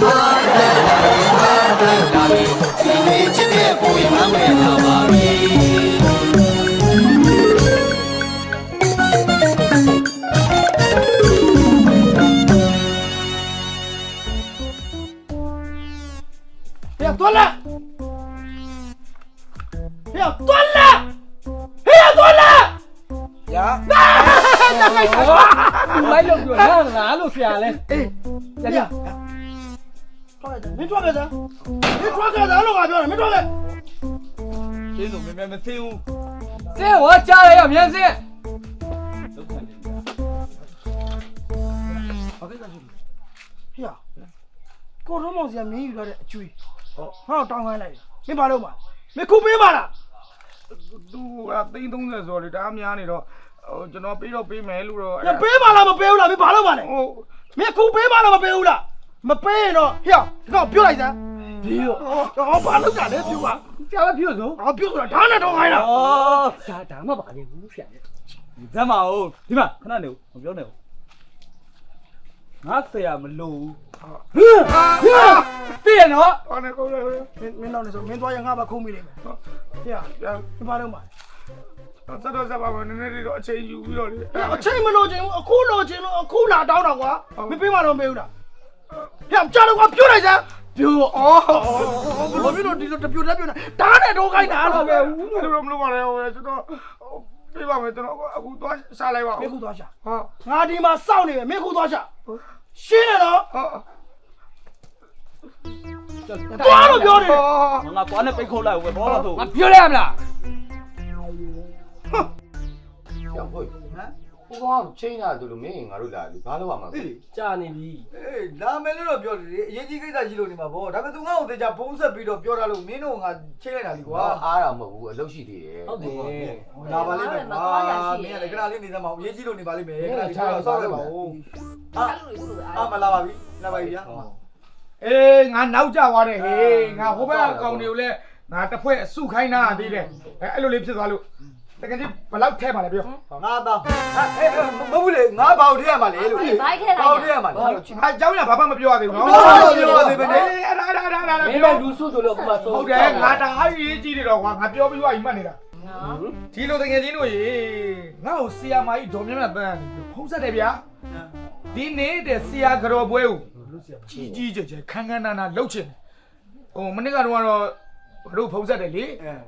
ဒီ ကြမင်းထွက်ကြစမ်းမင်းထွက်ကြစမ်းလို့ငါပြောတယ်မင်းထွက်ကြကျေးဇူးမင်းမမသိဘူးစင်းဟောကြားရရမြန်စင်းလောက်ခံနေဘာကိစ္စရှိလဲဟေ့ကိုရုံးမောင်စီကမင်းယူလာတဲ့အကျွေးဟောဟောတောင်းခိုင်းလိုက်မင်းဘာလုပ်မှာမင်းခုပေးပါလားသူကသိန်း30ဆိုတော့လေတအားများနေတော့ဟိုကျွန်တော်ပေးတော့ပေးမယ်လို့တော့ညပေးပါလားမပေးဘူးလားမင်းဘာလုပ်မှာလဲဟိုမင်းခုပေးပါလားမပေးဘူးလား မပေးရင်တော့ဟေ့ဒီကောင်ပြုတ်လိုက်စမ်းပြီးတော့ဟောဘာလုပ်ကြလဲပြုတ်ပါဆရာမပြောစို့ဟောပြုတ်ဆိုတာဓာတ်နဲ့တော့ခိုင်းတာဩဒါဒါမှပါလေဘူးဆရာဇက်မအောင်ဒီမှာခဏနေဦးမပြောနဲ့ဦးငါဆရာမလို့သိရနော်ဟောနေကိုလေမင်းမင်းတော့လည်းဆိုမင်းသွားရင်ငါဘာခုံးမိလိမ့်မယ်ဟေ့မင်းဘာလုပ်မှာစတော့စပါမနည်းနည်းလေးတော့အချိန်ယူပြီးတော့လေအချိန်မလို့ချင်ဘူးအခုလို့ချင်လို့အခုလာတောင်းတာကွာမပေးမှတော့မပေးဘူးလား ဟဲ့ကြားတော့ကွာပြုတ်လိုက်စမ်းပြုတ်အော်ဘယ်လိုမျိုးဒီလိုတပြုတ်တက်ပြုတ်နေဓာတ်နဲ့တော့ခိုင်းတာလို့ပဲဘူးလို့မလို့ပါနဲ့ဟိုကျွန်တော်ပြပါမယ်ကျွန်တော်အခုသွားစားလိုက်ပါမဦးင်းခုသွားရှာဟာငါဒီမှာစောင့်နေမယ်မင်းခုသွားရှာရှင်းတယ်နော်ဟာသွားလို့ပြောနေတယ်ငါသွားနဲ့ပိတ်ခုတ်လိုက်ဦးပဲဘောတော့သူငါပြောလိုက်ရမလားကြောက်ဟုတ် ဟမ်ဘုရားချင်းရတယ်လို့မင်းငါတို့လာလူဘာလို့ရမှာလဲကြာနေပြီအေးလာမယ်လို့တော့ပြောတယ်လေအရေးကြီးကိစ္စရှိလို့နေမှာဗောဒါပေမဲ့ तू ငါ့ကိုတေချာဖုံးဆက်ပြီးတော့ပြောတာလို့မင်းတို့ငါချိန်လိုက်တာလीကွာကွာအားရမဟုတ်ဘူးအလုပ်ရှိသေးတယ်ဟုတ်တယ်လာပါလိမ့်မယ်ကွာမင်းကလည်းခဏလေးနေသမှာအရေးကြီးလို့နေပါလိမ့်မယ်ခဏလေးတော့ဆောက်လိုက်ပါဦးအာအာမလာပါပြီလာပါပြီဗျာအေးငါနောက်ကျသွားတယ်ဟေးငါဟိုဘက်အကောင်တွေကိုလည်းငါတစ်ဖွဲ့အစုခိုင်းတာသေးတယ်အဲအဲ့လိုလေးဖြစ်သွားလို့ တကယ်ကြီးဘလောက်ထဲပါလဲပြော ငါသားအေးမဟုတ်ဘူးလေငါဘောက်ထည့်ရမှာလေလို့ ဘိုက်ထဲလိုက် ဘောက်ထည့်ရမှာလေ ငါအเจ้าညာဘာမှမပြောရသေးဘူးနော် ဘာမှမပြောရသေးဘူးနဲ့ အေးအဲ့ဒါအဲ့ဒါအဲ့ဒါအဲ့ဒါ မင်း ပြော တို့လူစုဆိုလို့ဥပမာဆို ဟုတ်တယ်ငါတအားရေးကြည့်နေတော့ကွာငါပြောပြီးွားကြီးမှတ်နေတာ နော် ဒီလိုတကယ်ချင်းတို့ရေငါ့ကိုဆီယာမာကြီးဒေါ်မြတ်မြတ်တန်းဖုံးဆက်တယ်ဗျာဒီနေ့တဲ့ဆီယာကြော်ပွဲကိုကြီးကြီးကျယ်ကျယ်ခန်းခန်းနာနာလှုပ်ချင်တယ်ဟိုမနေ့ကတော့ကတော့ တို့ဖုံးဆက်တယ်လေ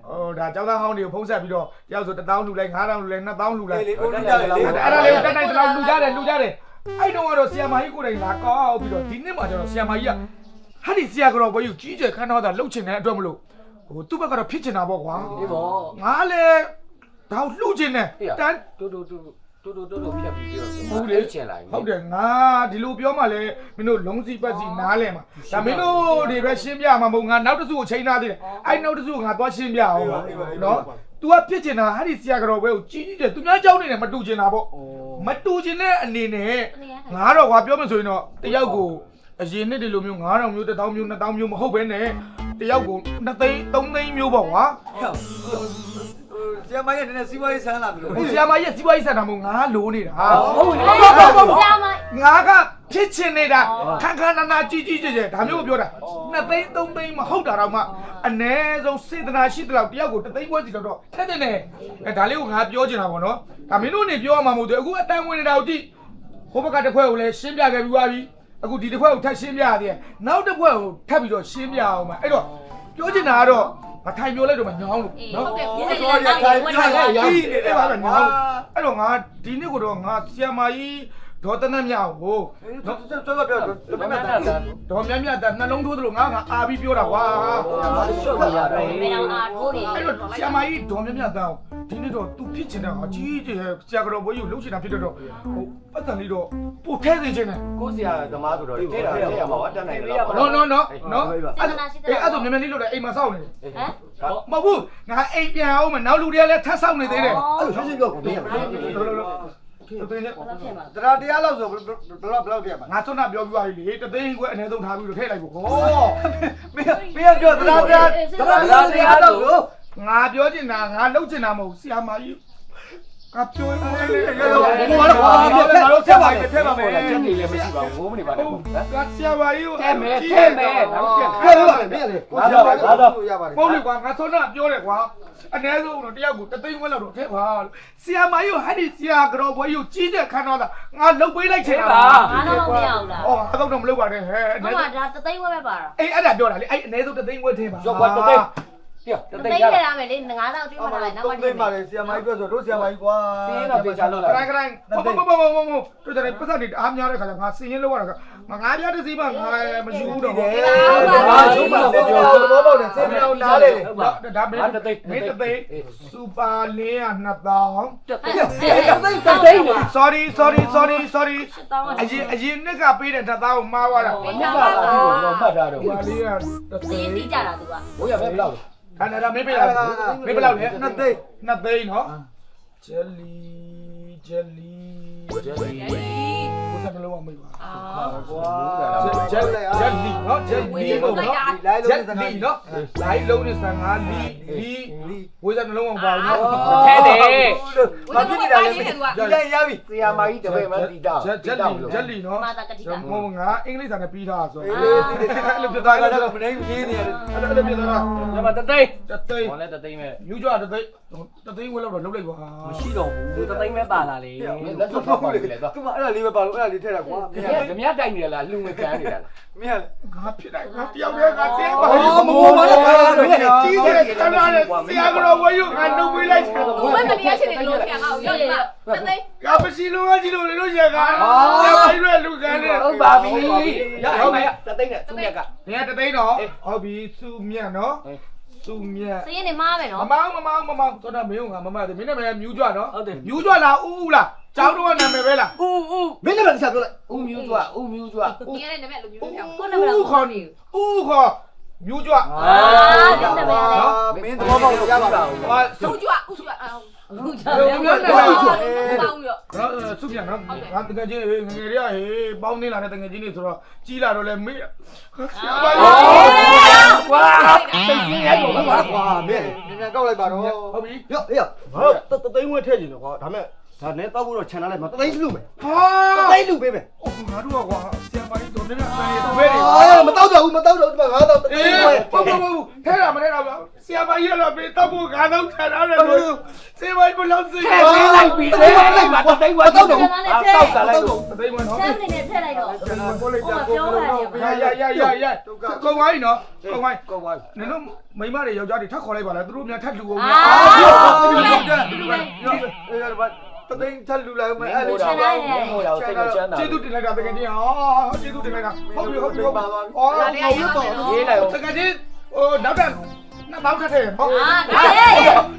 ဟိုဒါကျောင်းသားဟောင်းတွေကိုဖုံးဆက်ပြီးတော့တယောက်ဆို1000လူလိုက်9000လူလိုက်2000လူလိုက်လေလေဦးလူကြလေလေအဲ့ဒါလေးတက်တိုင်းတော့လူကြတယ်လူကြတယ်အဲ့တော့ကတော့ဆီယာမာကြီးကိုယ်တိုင်လာကောက်ပြီးတော့ဒီနေ့မှကျတော့ဆီယာမာကြီးကဟာဒီဆီယာကြော်ပွဲကိုကြီးကျယ်ခန်းတော့တာလှုပ်ချင်တဲ့အတွက်မလို့ဟိုသူ့ဘက်ကတော့ဖြစ်ချင်တာပေါ့ကွာဒီပေါ့ငါလည်းဒါကိုလှုပ်ခြင်းနဲ့တန်းတူတူတူ တူတူတူတူဖြတ်ပြီးပြောဟုတ်တယ်ချင်လိုက်ဟုတ်တယ်ငါဒီလိုပြောမှလည်းမင်းတို့လုံးစီပတ်စီနားလဲမှာဒါမင်းတို့တွေပဲရှင်းပြမှာမဟုတ်ငါနောက်တစ်စုကိုချိန်ထားသေးတယ်အဲ့နောက်တစ်စုကိုငါသွားရှင်းပြအောင်ပါနော် तू ကဖြစ်ချင်တာဟာဒီဆရာကြော်ဘဲကိုကြီးကြီးတယ်သူများကြောင်းနေတယ်မတူချင်တာပေါ့မတူချင်တဲ့အနေနဲ့ငါတော့ကွာပြောမှဆိုရင်တော့တယောက်ကိုအရင်နှစ်ဒီလိုမျိုး9000မျိုး1000မျိုး2000မျိုးမဟုတ်ဘဲနဲ့တယောက်ကို2သိန်း3သိန်းမျိုးပေါ့ကွာ ဆရာမကြီးကနည်းနည်းစီးပွားရေးဆန်းလာပြီလို့ဟိုဆရာမကြီးစီးပွားရေးစံတာမို့ငါလိုနေတာဟုတ်တယ်ဟုတ်ဟုတ်ဟုတ်ဆရာမငါကဖြစ်ချင်နေတာခန်းခန်းနာနာကြီးကြီးကျယ်ကျယ်ဒါမျိုးကိုပြောတာနှစ်သိန်းသုံးသိန်းမဟုတ်တာတော့မှအ ਨੇ ဆုံးစေတနာရှိတဲ့လောက်တယောက်ကိုတစ်သိန်းခွဲစီတော့ထက်တဲ့နဲ့အဲဒါလေးကိုငါပြောချင်တာပေါ့နော်ဒါမင်းတို့နေပြောရမှာမဟုတ်သေးအခုအတန်းဝင်နေတာကိုကြည့်ဟိုဘက်ကတစ်ခွက်ကိုလည်းရှင်းပြခဲ့ပြီးသွားပြီအခုဒီတစ်ခွက်ကိုထပ်ရှင်းပြရသေးတယ်နောက်တစ်ခွက်ကိုထပ်ပြီးတော့ရှင်းပြအောင်ပါအဲ့တော့ပြောချင်တာကတော့ မထိုင်ပြောလိုက်တော့မှညောင်းလို့နော်ဟုတ်ကဲ့ဘုဒီရားနေ့တော်လည်းရတောင်းထိုင်ဝင်ထိုလာင်တယ်ရအဲ့တော့ငါဒီနေ့ကိုတော့ငါဆီယမာကြီးဒေါ်တနတ်မြောက်ကိုတော်တော်ပြောတော်တော်မြတ်တာဒေါ်မြတ်မြတ်တာနှလုံးထိုးသလိုငါကအာပြီးပြောတာကွာရှုပ်နေရတယ်ဘယ်တော့အားထိုးနေအဲ့တော့ဆီယမာကြီးဒေါ်မြတ်မြတ်တာ ဒီနေ့တော့ तू ဖြစ်ချင်တာအကြီးကြီးဆရာကတော့ဘိုးကြီးကိုလှုပ်ချင်တာဖြစ်တော့ဟိုပတ်စံလေးတော့ပို့ထဲနေချင်တယ်ကိုဆရာသမားဆိုတော့တဲ့တာတဲ့ရမှာတက်နိုင်တယ်လားနော်နော်နော်နော်စေအဲ့တနာရှိတဲ့အဲ့တော့မြန်မြန်လေးလို့လည်းအိမ်မှာစောင့်နေတယ်ဟမ်မဟုတ်ဘူးငါအိမ်ပြန်အောင်မနောက်လူတွေကလည်းထပ်စောင့်နေသေးတယ်အဲ့လိုရှင်းရှင်းပြောကိုမင်းရလောလောလောတကယ်ဘာဖြစ်မှာတရားတရားလောက်ဆိုဘယ်လောက်ဘယ်လောက်ပြရမှာငါစွန့်ပြောပြသွားပြီလေတသိန်းခွဲအနည်းဆုံးထားပြီးတော့ထည့်လိုက်ဖို့ဟောမင်းမင်းပြောတရားတရားတရားတရားလောက်ဆို ငါပြောချင်တာငါလှုပ်ချင်တာမဟုတ်ဆီယာမကြီးငါပြောနေတယ်ဘုံကတော့ဟာပြက်ငါတို့ဆက်ပါမယ်ဖဲပါမယ်ချက်နေလည်းမရှိပါဘူးငိုးမနေပါနဲ့ဟုတ်ဟမ်ကဆရာမကြီးကိုထဲမဲထဲမဲငါတို့ချက်ဖဲပါမယ်မြက်လေရပါတယ်ရပါတယ်ပေါ့လေကွာငါသောနာပြောတယ်ကွာအနည်းဆုံးတော့တယောက်ကိုတသိန်းဝက်လောက်တော့ထည့်ပါလို့ဆရာမကြီးကိုဟဲ့ဒီဆရာကြောဘွေးကိုကြီးတဲ့ခန်းတော့တာငါလုတ်ပေးလိုက်ချင်တာငါတော့မရဘူးလားအော်အတော့တော့မလုပ်ပါနဲ့ဟဲ့အနဟိုည်းမှာဆုံးဒါတသိန်းဝက်ပဲပါတာအေးအဲ့ဒါပြောတာလေအဲ့အနည်းဆုံးတသိန်းဝက်ထည့်ပါရောကွာတသိန်း ပြောတတသိသိန်းန်းရထည့်တာရမယ်လေ9000တိမှလာမယ်နောက်တော့မှသိမ်းပါလေဆီယမိုင်းပြောဆိုတို့ဆီယမိုင်းကွာစီးရင်တော့တေချာလောက်ကလာရိုင်းကရိုင်းဘောဘောဘောဘောဘောတို့တယ်ပတ်သက်နေအားများတဲ့ခါကျငါစင်းရင်လောက်ရတာငါငါပြတဲ့စီးပါငါမယူဘူးတော့ဘာချုပ်ပါပြောဘောဘောနဲ့စေမြောင်းနားလေဒါမင်းမင်းတသိန်းစူပါလင်းရ2000တသိန်းတသိန်းနေ sorry sorry sorry sorry တောင်းအရင်အရင်နှစ်ကပေးတဲ့ဓာတ်သားကိုမှားသွားတာမနစ်ကတော့မှတ်ထားတော့ဒီပါလေးကတသိသိန်းန်းတိကြတာသူကဘိုးရပဲဘယ်လောက် ခန္ဓာဒါမင်းပေးလားမင်းဘယ်လောက်လဲနှစ်သိန်းနှစ်သိန်းနော်ဂျယ်လီဂျယ်လီကျဲလီဘုရားနှလုံးအောင်မေးပါအာ ကွာဂျယ်ဂျယ်လီနော်ဂျယ်လီနော်လိုက်ဂျလို့က်စကားလီနော်လိုင်းလုံးနဲ့ဆန်ငါလီလီဝိဇ္ဇာနှလုံးအောင်ပါနော်ထဲတယ်ဘာဖြစ်နေတာလဲဒီတိုင်းရပြီဆရာမကြီးတပည့်မတီတာဂျက်ဂျက်လီဂျက်လီနော်မာတာကတိကဟိုငါအင်္ဂလိပ်စာနဲ့ပြီးထားဆိုအေးလေးဒီအဲ့လိုပြတာကတော့မနိုင်ရေးနေရတယ်အဲ့လိုပြတာညမတသိန်းတသိန်းဟောလဲတသိန်းပဲမြူးကြတသိန်းတသိန်းဝဲလောက်တော့လုံးလိုက်ပါမရှိတော့ဘူးတသိန်းပဲပါလာလေလက်စွပ်ဖောက်ပါလေတော့သူမအဲ့ဒါလေးပဲပါလို့အဲ့ဒါလေးထည့်တာကွာခမခမတိုက်နေလားလူငွေကန်နေတာလားမင်းငါဖြစ်တယ်ငါတယောက်တည်းငါဆင်းပါအော်မမိုးမလည်းပါတော့မင်းကြီးတဲ့ခဏနဲ့ဆရာကတော့ဝဲယူငါနှုတ်ပေးလိုက်ချင်ဘုမမတရားချင်တယ်လို့ထင်အောင်ရောက်လာတသိန်းကမရှိလို့ကကြီးလို့လေလို့ရကဆရာမကြီးရဲ့လူကန်နဲ့ဟုတ်ပါပြီရဟုတ်ပါတသိန်းနဲ့သူမြက်ကနေတသိန်းတော့ဟုတ်ပြီစုမြတ်နော်စုမြတ်စရင်နေမားမယ်မနော်မောင်းမမောင်းမမောင်းတော့မင်းကမမတယ်မင်းနာမည်မြူးကြွနော်မြူးကြွလားဥဥလား ကျောင်းတော့နာမည်ပဲလားဦးဦးမင်းလည်းမဆက်ပြောလိုက်ဦးမြူးကျွဦးမြူးကျွဒီကနေ့နာမည်လိုမျိုးပြောင်းကိုနာမည်ခေါ်နေဥခေါ်မြူးကြွအာဒီနာမည်လေမင်းသဘောပေါက်ရပါလားဟာစုဦးကျွတ်ဦးကျွတ်အာဦးကျွတ်ဘယ်လိုမျိုးလဲပေါင်းရောနော်စုပြန်နော်ငါတကယ်ချင်းငငယ်ရဟေးပေါင်းနေလာတဲ့တကယ်ချင်းနေဆိုတော့ကြီးလာတော့လဲမေးဆရာမကြီးကွာစိတ်ကြီးရတော့ဟုတ်ပါကွာမင်းနင်ကောက်လိုက်ပါတော့ဟုတ်ပြီရောအေးငါတော့တသိန်းဝက်ထည့်ကြည့်တယ်ကွာဒါမဲ့ ဒါနဲ့တောက်ဖို့တော့ခြံထားလိုက်မှာတသိန်းလူမယ်ဟာတသိန်းလူပေးမယ်ငါတို့ကွာဆရာမကြီးတော်နေနေဆိုင်ရဘယ်နေအာမတောက်တော့ဘူးမတောက်တော့ဘူးဒီမှာငါတော့တသိအေးန်းဝက်ပေါ့ပေါ့ပေါ့ထဲတာမထဲတာပါဆရာမကြီးလည်းပေးတော့ဖို့ငါတော့ခြံထားတယ်လို့ဆရာမကြီးဘလောက်စိတ်ထဲပေးလိုက်ပြီထဲလိုက်ပါတသိန်းဝါတောက်တော့တောက်ကလိုက်လို့သိမနော်စမ်းနေနဲ့ထည့်လိုက်တော့ကိုလေးဟိုကြမှာကိုပြောပါလေရရရရရကုံဝိုင်းနော်ကုံဝိုင်းကောပါနင်တို့မိမတွေယောက်ျားတွေထပ်ခေါ်လိုက်ပါလားသူတို့များထပ်လူကုန်အာတသိ န်းထက်လူလိုက်မယ် အဲ့ အဲ့ လို လို တော့ဟိုတော့စိတ်မချမ်းသာ ကျေးဇူးတင်လိုက်တာတကယ်ကြီးဟာကျေးဇူးတင်လိုက်တာဟုတ်ပြီဟုတ်ပြီဟုတ်ပြီအော် ရေးလိုက်အောင် တကယ်ကြီးဟိုနောက်ထပ်နှစ်ပေါင်းထပ်ထည့်နော် အာဒါလေ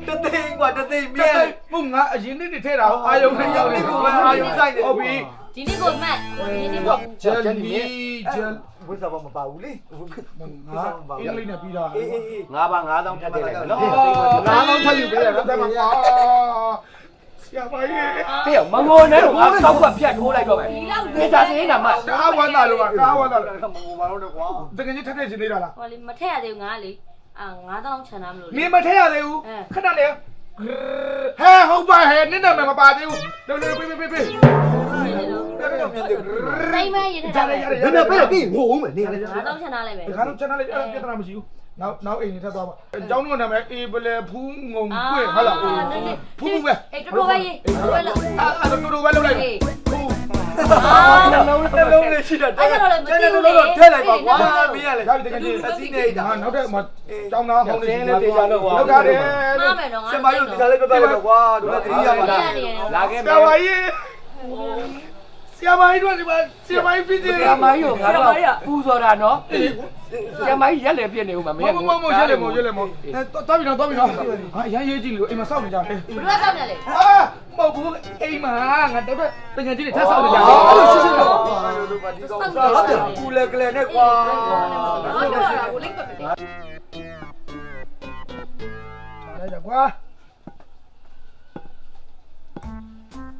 တသိန်းกว่าတသိန်းမြဲ ဘုငါအရင်နေ့တွေထည့်တာအာယုံနဲ့ရောက်နေကိုပဲအာယုံဆိုင်တယ်ဟုတ်ပြီ ဒီနေ့ကိုမှတ်ဒီနေ့ကို ဂျယ်လီဂျယ် ဝိစားဘာမပါဘူးလေ ငါအင်္ဂလိပ်နဲ့ပြီးတာ အေးအေးအေး ငါးပါး9000ထပ်တယ်လိုက်နော် ငါတော့ထပ်ယူပေးရတော့တယ်မှာဆ ရာမကြီးတဲ့မငိုနဲ့တော့ငါတောက်ကဖြတ်ထိုးလိုက်တော့မယ်ဒီစားစင်းနာမကားဝမ်းသာလို့ကားဝမ်းသာလို့မပါတော့ကွာတကယ်ကြီးထပ်ထည့်ချင်နေတာလားဟိုလေမထည့်ရသေးဘူးငါလေအာ9000ချန်တာမလို့နင်မထည့်ရသေးဘူးခဏလေးဟဲဟုတ်ပါဟဲနင့်နာမည်မပါသေးဘူးလောလောပေးပေးပေးပေးတော်တော်မြင်တယ်တိုင်းမရင်ထည့်ရတာရပဲရရဘယ်နဲ့ပဲပြီးငိုအောင်မယ်နေလေ9000ချန်တာလိုက်ပဲဒီခါတော့ channel လေးအဲ့ပြဿနာမရှိဘူး နောက်နောက်အိမ်နေထပ်သွားပါအကြောင်းတော့နာမည်အေးပလေဖူးငုံကွင့်ဟုတ်လားဖူးဖူးပဲအေးတော်တော်ပဲရေးတော်တော်လို့အဲ့အဲ့တော့တို့ပဲလောက်လိုက်အေးဖူးအာလုံးလုံးလုံးလေးရှိတာတယ်ကျန်တယ်လုံးလုံးထည့်လိုက်ပါကွာမင်းရလေရပြီတကယ်ကြီးအစီနေတာနောက်တဲ့မှာကျောင်းသားဟောင်းနေလောက်လောက်တာတာတယ်မားမယ်နော်ငါစမယုတ်ဒီစားလေးပြပြလိုက်တော့ကွာတို့လည်းတတိယပါလားလာခဲ့ဆရာမကြီး ဆီယမိုင်းတို့ဒီမှာဆီယမိုင်းပြင်းနေတယ်ဆရာမကြီးကိုငါတို့ကပူစော်တာနော်ဆရာမကြီးရက်လေပြစ်နေဦးမှာမရမဟုတ်မဟုတ်ရက်လေမဟုတ်ရက်လေမဟုတ်အဲတော်ပြီနော်တော်ပြီနော်ဟာရမ်းရေးကြည့်လို့အိမ်မှာစောင့်နေကြတယ်ဘယ်လိုစောင့်နေလဲအာမဟုတ်ဘူးအိမ်မှာငါတော့တကယ်ကြီးနေထပ်စောင့်နေကြတယ်အဲ့လိုရှင်းရှင်းပြောပါဟုတ်တယ်ကူလေကလေနဲ့ကွာဟုတ်တယ်ကိုလိမ့်ပါပဲလိုက်ကြကွာ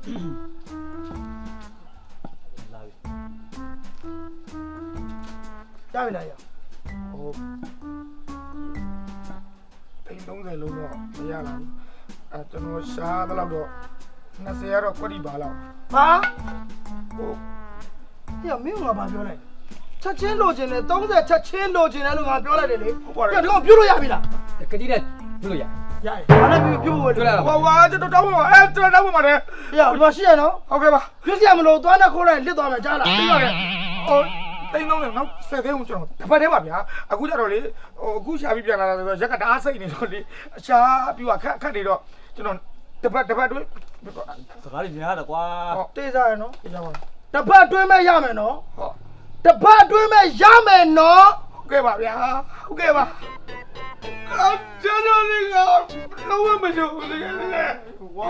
Mm-hmm. ရပြီလားရဟိုဖိန်30လုံးတော့မရလားအဲကျွန်တော်ရှားတော့တော့20ရတော့ကွက်ဒီပါလောက်ဟာဟိုပြမင်းကဘာပြောလိုက်ချက်ချင်းလိုချင်တယ်30ချက်ချင်းလိုချင်တယ်လို့ငါပြောလိုက်တယ်လေပြတော့ပြုတ်လို့ရပြီလားကတိနဲ့ပြုတ်လို့ရရရဘာလဲပြုတ်ပြုတ်ဝင်လာဟောဝါကျွန်တော်တောင်းပါအဲကျွန်တော်တောင်းပါပါတယ်ပြဒီမှာရှိရနော်ဟုတ်ကဲ့ပါပြုတ်ရမလို့သွားနဲ့ခိုးလိုက်လစ်သွားမယ်ကြားလားပြီးပါရဲ့ဟော တိန်းလုံးနဲ့နောက်ဆက်သေးအောင်ကျွန်တော်တစ်ပတ်တည်းပါဗျာအခုကျတော့လေဟိုအခုရှာပြီးပြန်လာတာဆိုတော့ရက်ကတအားစိတ်နေတော့လေအရှာပြီးတော့ခက်ခက်နေတော့ကျွန်တော်တစ်ပတ်တစ်ပတ်တွဲစကားတွေများတယ်ကွာတေးစားရနော်ရပါတစ်ပတ်အတွင်းမဲ့ရမယ်နော်ဟောတစ်ပတ်အတွင်းမဲ့ရမယ်နော်ဟုတ်ကဲ့ပါဗျာဟုတ်ကဲ့ပါအကျွန်တော်လေးကလုံးဝမကြုံဘူးလေဝါ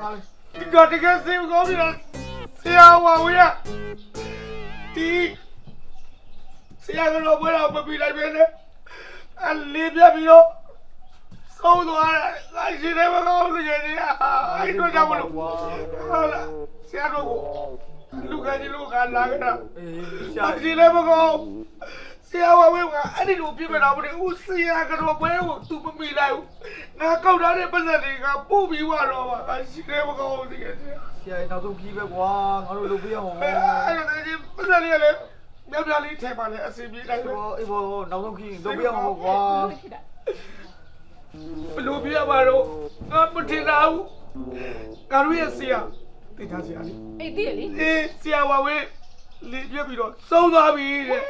ငါဒီကတကယ်စေကောင်းပြီလားဆရာဝါဝေးရဒီ ဆရာကတော့ဘယ်တော့မပြီးလိုက်ပဲနဲ့အလေးပြပြီးတော့သုံးသွားတာငါရှိတယ်မကောင်းလို့ရတယ်အဲ့တော့ကြောင့်မလို့ဟုတ်လားဆရာတို့ကိုလူကကြီးလူကလာကြတာအေးဆရှာရာကြီးလည်းမကောင်းဆရာဝဝေကအဲ့ဒီလိုပြပြတော့မလို့ဦးဆရာကတော့ဘယ်ကိုသူမမိလိုက်ဘူးငါကောက်ထားတဲ့ပတ်စံတွေကပို့ပြီးွားတော့ပါငါရှိတယ်မကောင်းဘူးတကယ်ဆရာနောက်ဆုံးကြီးပဲကွာငါတို့လုပ်ပြရအောင်အဲ့ဒါလည်းပတ်စံတွေကလည်း မြောက်ပြလေးထဲပါလေအစီပြေးလိုက်အေးဘောအေးဘောနောက်ဆုံးကြီးလုပ်ပြရအောင်ကွာဘလို့ပြရပါတော့ငါမထင်တာဘူးကာရုရဲ့ဆရာတိထားဆရာလေးအေးသိရလေအေးဆရာဝဝေလေပြပြီးတော့သုံးသွားပြီတဲ့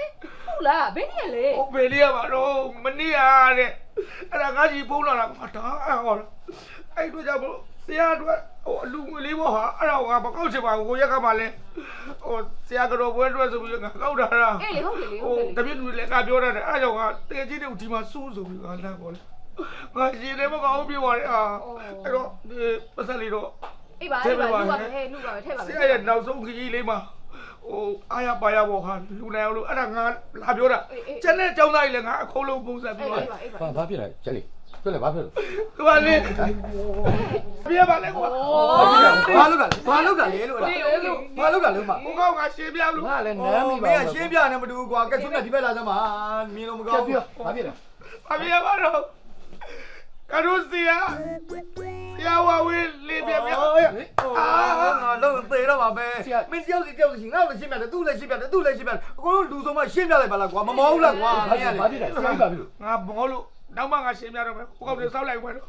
ဟုတ်လားဘယ်နည်းလဲဟိုဘယ်လေးရပါတော့မနေ့ကတဲ့အဲ့ဒါငါကြီးဖုန်းလာတာငါတာဟောအဲ့တို့ကြောင့်မို့ ဆရာတို့ဟိုအလူငွေလေးပေါ့ဟာအဲ့ဒါကမကောက်ချင်ပါဘူးကိုရက်ကမှလည်းဟိုဆရာကတော့ဘွဲအတွက်ဆိုပြီးငါကောက်တာလားအေးလေဟုတ်တယ်လေဟိုဟုတ်တတယ်လေပြည့်လူလည်းကပြောတတ်တယ်အဲ့ကြောင့်ကတကယ်ကြီးတွေကိုဒီမှာစိုးဆိုပြီးငါလမ်းပေါ်လေငါရှင်လည်းမကောင်းပြပါနဲ့အာအဲ့တော့ဒီပတ်သက်လေးတော့အေးပါအေးပါလူပါပဲဟဲ့လူပါပဲထဲပါဆပဲရာရဲ့နောက်ဆုံးခကြီးလေးမှာဟိုအားရပါရပေါ်ခါလူနိုင်အောင်လို့အဲ့ဒါငါလာပြောတာကျန်တဲ့ကျောင်းသားကြီးလည်းငါအကုန်လုံးပုံစံအေးပြောအေးပါအေးပါဘာဘာဖြစ်လဲချက်လေး ဖြစ်လဲဘာဖြစ်လဲသူကလေပြပါလေကွာဘာလုပ်တာလဲဘာလုပ်တာလဲလို့ဘာလုပ်တာလဲမဘုကောက်ကရှင်းပြလို့ငါလည်းနနမ်းမ်းမိမိပါမင်းကရှင်းပြနေမတူဘူးကွာကဲဆုံးမြဒီဘက်လာစမ်းပါမြင်လို့မကောပြင်းပြဘူးဘာဖြစ်လဲဘာပြပါတော့ကရုစီယာဆရာဝဝေးလေးပြပြအာငါလုံးသေးတော့ပါပဲမင်းတယောက်စီတယောက်စီငါ့ကိုရှင်းပြတယ်သူ့လည်းရှင်းပြတယ်သူ့လည်းရှင်းပြတယ်အကုန်လုံးလူဆုံးမရှင်းပြလိုက်ပါလားကွာမမောဘူးလားကွာမင်းကလေဘာဖြစ်လဲဆရာဘာဖြစ်လို့ငါဘောလို့ နောက်မှငါရှင်းပြတော့မယ်ဘုကောက်တွေစောက်လိုက်ခွဲတော့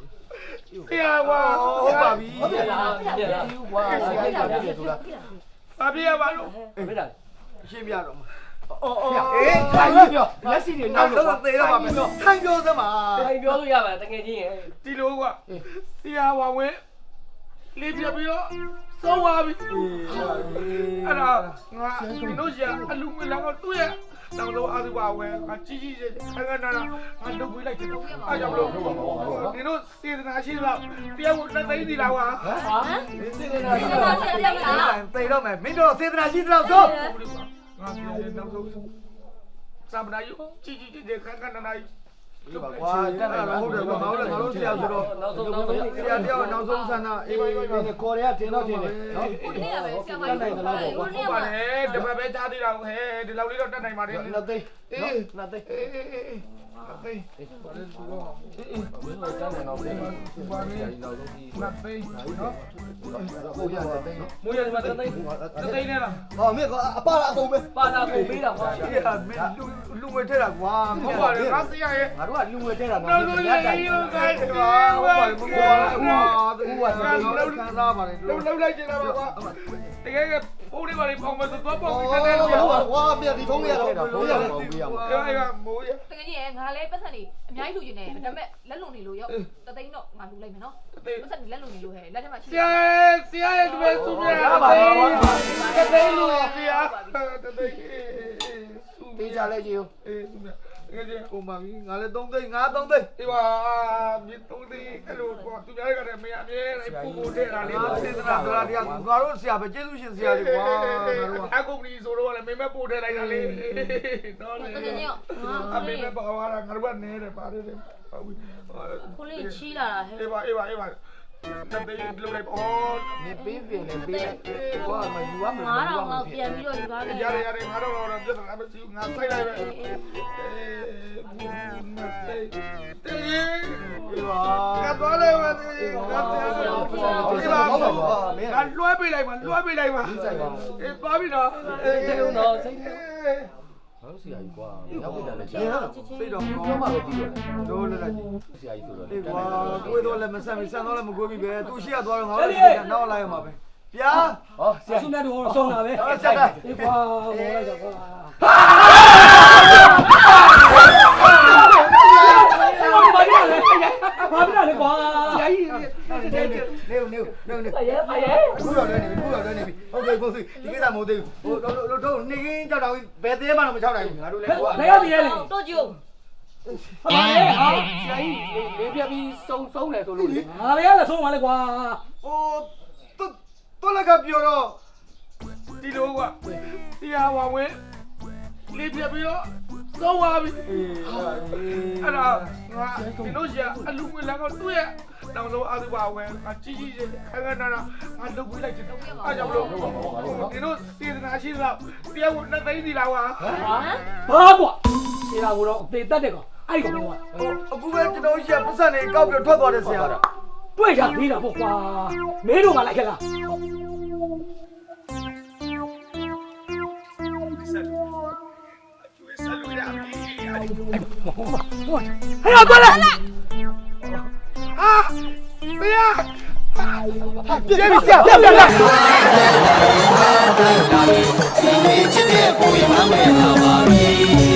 ဆရာဝါဟုတ်ပါပြီဘာဖြစ်လဲပြလားဒီကွာဆရာကြီးဘာဖြစ်လဲဆိုလားဘာပြပါလို့မေးတာရှင်းပြတော့မှာအော်အော်အေးခိုင်ပြောလက်စီတွေနောနောက်က်တော့တော့သေးတော့ပါမယ်ထိုင်ပြောစမ်းပါတိုင်ပြောလို့ရပါတကယ်ချင်းရဲ့ဒီလိုကဆရာဝဝေးလေးပြပြီးတော့စောသွားပြီအဲ့ဒါငါတို့ရအလူငွေလာတော့သူ့ရဲ့ နောက်တော့အာသူပါဝဲငါကြီးကြီးကျယ်ခက်ခက်နာနာငါလုပ်ပေးလိုက်တယ်အားကြောင့်မလို့ဒီတို့စေတနာရှိလားတရားကိုတက်သိသိလားကွာဟာစေတနာဒီရှိမှာတာဆက်လိုက်တာသေတော့မယ်မင်းတို့စေတနာရှိသလားဆိုငါပြောရင်နောက်ဆုံးစမနာယူကြီးကြီးကျယ်ခက်ခက်နာနာ ဒီပါကွာတက်တယ်ဟုတ်တယ်ကွာငါတို့ငါတို့ဆရာဆိုတော့နောက်ဆုံးနောက်ဆုံးဆရာတယောက်နောက်ဆုံးဆန္ဒအေးခေါ်ရတင်တော့တင်တယ်နော်ဒီနေ့ကပဲဆရာမကြီးဟုတ်တယ်ဟုတ်ပါလေတပတ်ပဲကြားသေးတာဟဲ့ဒီလောက်လေးတော့တက်နိုင်ပါတယ်နှစ်သိန်းနော်နှစ်သိန်းအေး အေးအေးအေးအေးဘာလဲသူတော့အေးဘယ်လိုတန်းနေတော့လဲဘာလဲနောက်ဆုံးဒီနတ်သိန်းနော်ကိုရတဲ့သိန်းမွေးရဒီမှာတသိန်းတသိန်းနဲ့လားဟောမင်းကအပါအကုန်ပဲပါလာကိုပေးတာကွာဒီကမင်းလူလူဝဲထဲတာကွာဟုတ်ပါလေငါဆရာရဲ့ငါတို့ကလူငွေတဲ့တာနောက်နော်ဆုံးရရေးတဲ့ယူခိုင်းတယ်ကွာကွာဟုတ်ပါလေမကွာကွာသူကလည်းခံစားပါတယ်လုံလို့လုံလိုက်ကြတာပါကွာတကယ်က ပိုးလေးပါလေးပေါင်းမဆိုတော့ပေါင်းပြီးတဟောက်တယ်ဟောကွာကွာပြဒီဖုန်းရတော့ဘိုးရတော့ဘိုးရမှာအဲ့ဒါမိုးရတကယ်ကြီးငါလည်းပတ်သက်နေအများကြီးလူကျင်နေဒါပေမဲ့လက်လုံနေလို့ရောက်တသိန်းတော့ငါလူလိုက်မယ်နော်ပတ်သက်နေလက်လုံနေလို့ဟဲ့လက်ထက်မှာရှိဆရာဆရာရဲ့ဒီမဲ့သူများတသိန်းလို့ဆရာတသိန်းတေးကြလဲကြီးအေးသူများ တကယ်ကြီးကိုမမီငါလည်း3သိန်းငါ3သိန်းဒီပါမြေသုံးသိန်းအဲ့လိုပေါ့သူများတွေကလည်းမရအမြဲတမ်းပူပူတဲ့တာလေးငါပါစေတနာတော်တရားငါတို့ဆရာပဲကျေးဇူးရှင်ဆရာတွေကွာငါတို့ကအကုမ္ပဏီဆိုတော့လည်းမင်းမပို့တဲ့လိုက်တာလေနော်လေတကယ်ကြီးအမေမပါလာငါတို့ကနေတယ်ပါတယ်ဟုတ်ပြီကိုလေးချီးလာတာဟဲ့အေးပါအေးပါအေးပါ တသိန်းလုံးလိုက်အော်နေပေးပြင်နေပေးလိုက်ကွာမယူရမငါလားတော့ငါပြန်ပြီးတော့ဒီကားလေးရတယ်ရတယ်ငါတော့တော့ပြဿနာမရှိဘူးငါဆိုင်လိုက်ပဲအေးငါသိတေးဒီပါငါသွားလိုက်ပါတငါလွှဲပေးလိုက်ပါလွှဲပေးလိုက်ပါအေးသွားပြီနော်အေးစိတ်လုံးတော့စိတ်လုံး ဘာလို့ဆရာကြီးကွာရောက်ပြီလည်းကြာစိတ်တော့ပြောမှပဲပြီးတော့တယ်တို့လည်းလည်းဆရာကြီးဆိုတော့ဒီကွာကိုယ်တော့လည်းမဆန်ပြီဆန်တော့လည်းမကိုပြီပဲသူရှိရသွားတော့ငါတို့လည်းနောက်လိုက်ရမှာပဲဗျာဟောဆရာဆုမြတ်တို့တော့ဆုံးတာပဲဟောဆက်တာဒီကွာဟောလိုက်တော့ကွာဘာဖြစ်လဲဘာဖြစ်လဲကွာဆရာကြီး နေနေနေနေအရဲအရဲခုတော့လည်းနေပြီခုတော့လည်းနေပြီဟုတ်ကဲ့ကိုစုဒီကိစ္စမဟုတ်သေးဘူးဟိုတို့တို့နေကင်းကြောက်တော့ဘယ်သေးမှတော့မချောက်နိုင်ဘူးငါတို့လည်းကွာဘယ်ရပြီလဲတို့ကြည့်ဟာလေဟာဆရာကြီးလေးပြပြီးစုံစုံတယ်ဆိုလို့လေငါလည်းလည်းဆုံးပါလေကွာဟိုသူသူလည်းကပြောတော့ဒီလိုကတရားဝဝင်လေးပြပြီးတော့သုံးပါပြီအေးအဲ့ဒါငါဒီလိုရအလူငွေလည်းတော့တွေ့ရ နောက်ဆုံးအလူပါဝင်ငါကြီးကြီးခက်ခက်နာနာငါလုပ်ပြီးလိုက်တယ်အားကြောင့်မလို့ဒီလိုစေတနာရှိတော့တရားဝင်နှစ်သိန်းစီလာကွာဘာကွာဒီလာကိုတော့အသေးတတ်တယ်ကောင်အဲ့ဒီကောင်ကဟိုအခုပဲကျွန်တော်ရှိရပတ်စံနေကောက်ပြီးထွက်သွားတဲ့ဆရာတွေ့ရသေးတာပေါ့ကွာမင်းတို့ကလိုက်ခဲ့လားဆက်လို့ရ ပြီဟဲ့တော့လာဟာဆရာပြေပြီဆရာပြေပြီလားချစ်တဲ့ကိုရမမယ်လာပါပြီ